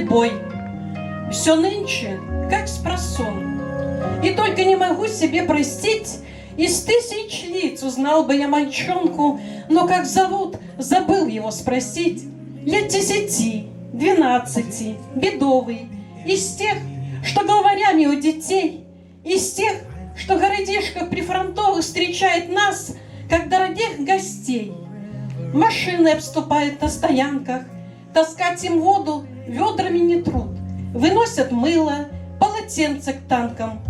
бой. Все нынче, как спросон. И только не могу себе простить, из тысяч лиц узнал бы я мальчонку, но как зовут, забыл его спросить. Лет десяти, двенадцати, бедовый, из тех, что главарями у детей, из тех, что городишко прифронтовых встречает нас, как дорогих гостей. Машины обступают на стоянках, таскать им воду ведрами не труд. Выносят мыло, полотенце к танкам,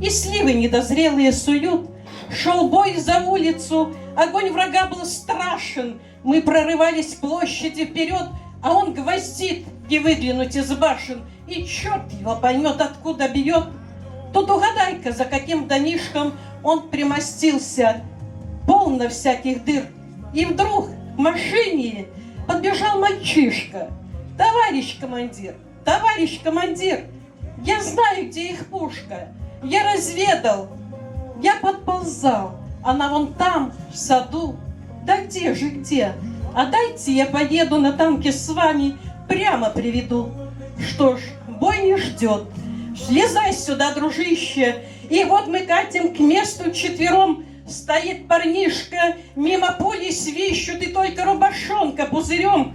и сливы недозрелые суют. Шел бой за улицу, огонь врага был страшен. Мы прорывались площади вперед, а он гвоздит, не выглянуть из башен. И черт его поймет, откуда бьет. Тут угадай-ка, за каким домишком он примостился. Полно всяких дыр. И вдруг к машине подбежал мальчишка. Товарищ командир, товарищ командир, я знаю, где их пушка. Я разведал, я подползал. Она вон там, в саду. Да где же, где? А дайте я поеду на танке с вами, прямо приведу. Что ж, бой не ждет. Слезай сюда, дружище. И вот мы катим к месту четвером. Стоит парнишка, мимо поля свищут, и только рубашонка пузырем.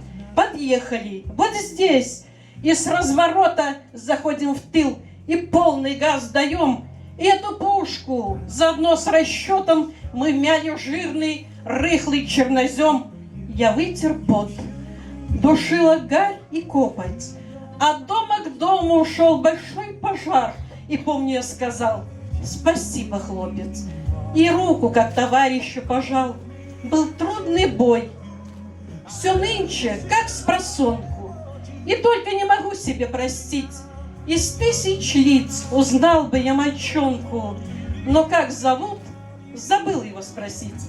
Подъехали, вот здесь. И с разворота заходим в тыл, и полный газ даем. И эту пушку заодно с расчетом мы мяли жирный, рыхлый чернозем. Я вытер пот, душила гарь и копоть. От дома к дому ушел большой пожар. И помню, я сказал, спасибо, хлопец. И руку, как товарищу, пожал. Был трудный бой. Все нынче, как с просонку. И только не могу себе простить. Из тысяч лиц узнал бы я мальчонку, но как зовут, забыл его спросить.